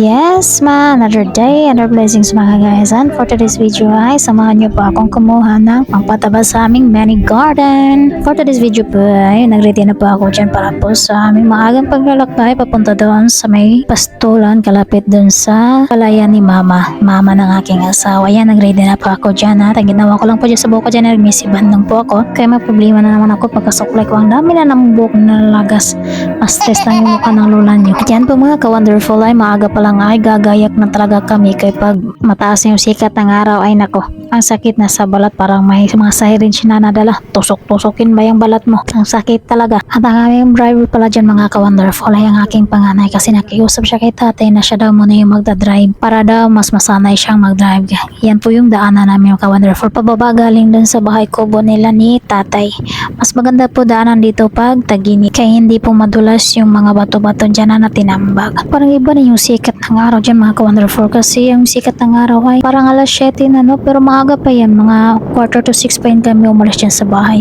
Yes, ma, another day, another blessings mga guys. And for today's video ay samahan niyo po akong kumuha ng pangpataba sa aming mini garden. For today's video po ay nagready na po ako dyan para po sa aming maagang paglalakbay papunta doon sa may pastulan kalapit doon sa palayan ni mama. Mama ng aking asawa. Yan, nagready na po ako dyan. Ang ginawa ko lang po dyan sa buhok ko dyan, nagmisiban lang po ako. Kaya may problema na naman ako pagkasuklay ko. Ang dami na ng buhok na lagas. Mas stress lang yung mukha ng lola niyo. At yan po mga ka-wonderful ay maaga pa lang ay gagayak na talaga kami kay pag mataas yung sikat ng araw ay nako. Ang sakit na sa balat parang may mga syringe na nadala. Tusok-tusokin ba yung balat mo? Ang sakit talaga. At ang aming driver pala dyan mga ka-wonderful ay ang aking panganay kasi nakiusap siya kay tatay na siya daw muna yung magdadrive para daw mas masanay siyang magdrive. Yan po yung daanan namin mga ka-wonderful. Pababa galing dun sa bahay kubo nila ni tatay. Mas maganda po daanan dito pag tagini kaya hindi po madulas yung mga bato-bato dyan na tinambag. Parang iba na yung sikat ng araw dyan mga ka-wonderful kasi yung sikat ng araw ay parang alas 7 na no pero maaga pa yan mga quarter to 6 pa yun kami umalis dyan sa bahay.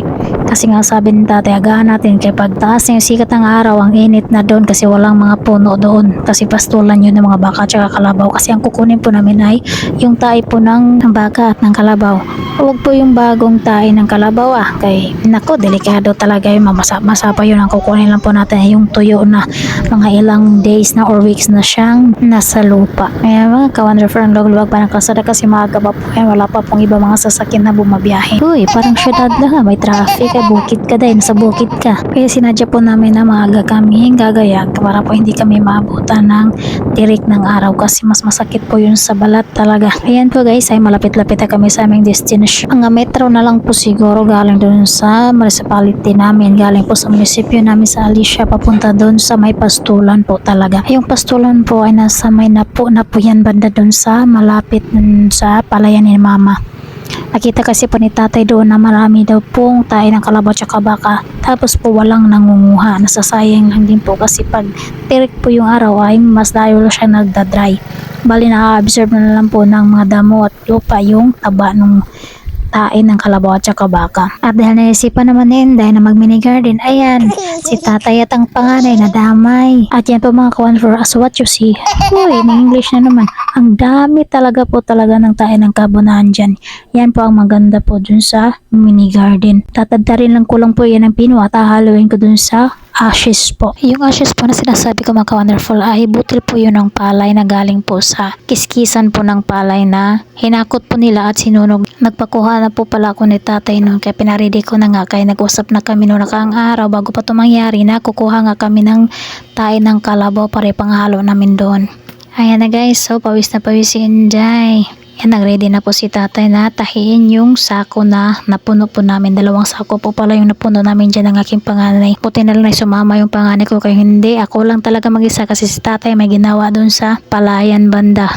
Kasi nga sabi ni tatay agahan natin kay pagtaas na yung sikat ng araw ang init na doon kasi walang mga puno doon kasi pastulan yun ng mga baka at kalabaw kasi ang kukunin po namin ay yung tae po ng baka at ng kalabaw. Huwag po yung bagong tae ng kalabaw ah. Kay nako, delikado talaga yun. Mamasa, masapa yun. Ang kukunin lang po natin ay yung tuyo na mga ilang days na or weeks na siyang nasa lupa. Kaya mga ka-wonderful ang lugluwag pa ng kalsada kasi maaga po. Kaya wala pa pong iba mga sasakyan na bumabiyahe. Uy, parang syudad lang ha. May traffic. Ay bukid ka dahil nasa bukid ka. Kaya sinadya po namin na maaga kami gagayag para po hindi kami maabutan ng tirik ng araw kasi mas masakit po yun sa balat talaga. Ayan po guys, ay malapit-lapit na kami sa aming destination. Ang metro na lang po siguro galing doon sa municipality namin. Galing po sa munisipyo namin sa Alicia papunta doon sa may pastulan po talaga. Yung pastulan po ay nasa may napo na yan banda doon sa malapit sa palayan ni mama. Nakita kasi po ni tatay doon na marami daw pong tayo ng kalabaw tsaka baka. Tapos po walang nangunguha. Nasasayang lang din po kasi pag tirik po yung araw ay mas layo siya nagdadry. Bali na-observe na lang po ng mga damo at lupa yung taba ng tae ng kalabaw at saka baka. At dahil naisipan naman din dahil na mag-mini garden, ayan, si tatay at ang panganay na damay. At yan po mga kawan for as what you see. Uy, in English na naman. Ang dami talaga po talaga ng tae ng kabunahan dyan. Yan po ang maganda po dun sa mini garden. Tatadtarin lang ko lang po yan ng pino at hahaluin ko dun sa ashes po. Yung ashes po na sinasabi ko mga wonderful ay butil po yun ng palay na galing po sa kiskisan po ng palay na hinakot po nila at sinunog. Nagpakuha na po pala ako ni tatay noon kaya pinaredy ko na nga kaya nag-usap na kami noong nakaang araw bago pa ito mangyari na kukuha nga kami ng tayo ng kalabaw para ipanghalo namin doon. Ayan na guys, so pawis na pawis si Inday. Yan, nag-ready na po si tatay na tahiin yung sako na napuno po namin. Dalawang sako po pala yung napuno namin dyan ng aking panganay. Puti na lang sumama yung panganay ko kaya hindi. Ako lang talaga mag-isa kasi si tatay may ginawa dun sa palayan banda.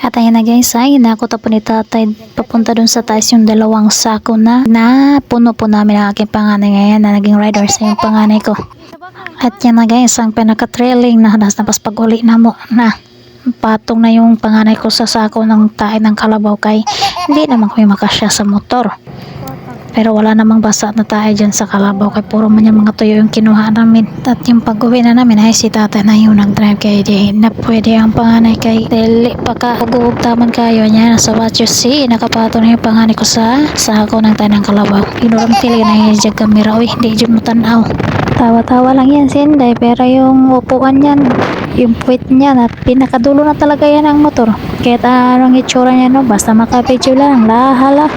At ayan na guys, ay hinakot po ni tatay papunta dun sa taas yung dalawang sako na na puno po namin ang aking panganay ngayon na naging rider sa yung panganay ko. At yan na guys, ang pinaka-trailing na hadas na pas pag-uli na mo na patong na yung panganay ko sa sako ng tae ng kalabaw kay hindi naman kami makasya sa motor. Pero wala namang basa na tayo dyan sa kalabaw kay puro man yung mga tuyo yung kinuha namin. At yung pag-uwi na namin ay si tata na yung nag-drive kay di na pwede ang panganay kay dili pagka ugugtaman kayo niya sa what you see nakapatong na yung panganay ko sa sako ng tayo ng kalabaw. Pinuram tili na yung dyan kamera uy hindi dyan mo tanaw. Tawa-tawa lang yan si Inday pero yung upuan yan yung puwit niya at pinakadulo na talaga yan ang motor. Kahit anong itsura niya no, basta makapicture lang, lahala.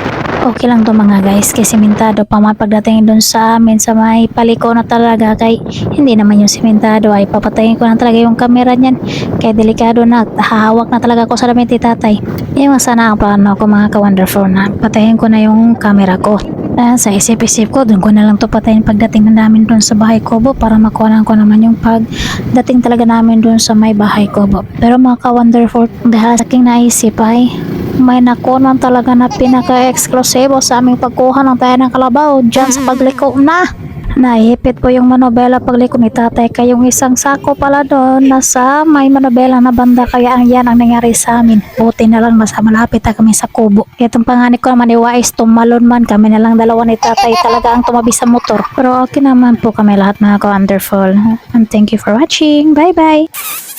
Okay lang to mga guys, kasi simentado pa pagdating dun sa amin sa may paliko na talaga kay hindi naman yung simentado ay papatayin ko na talaga yung camera niyan kay delikado na hahawak na talaga ako sa damit ni tatay. Yung sana ang plano ko mga ka-wonderful na patayin ko na yung camera ko. Ah, sa isip-isip ko, doon ko na lang to patayin pagdating na namin doon sa bahay Kobo para makuha ko naman yung pagdating talaga namin doon sa may bahay Kobo. Pero mga ka-wonderful, dahil sa aking naisip ay may nakunan talaga na pinaka-exclusive sa aming pagkuha ng tayo ng kalabaw dyan sa pagliko na. Naipit po yung manobela pagliko ni tatay kaya yung isang sako pala doon nasa may manobela na banda kaya ang yan ang nangyari sa amin. Buti na lang mas malapit na kami sa kubo. Itong panganib ko naman ni Wais tumalon man kami na lang dalawa ni tatay talaga ang tumabi sa motor. Pero okay naman po kami lahat mga ka-wonderful. And thank you for watching. Bye bye!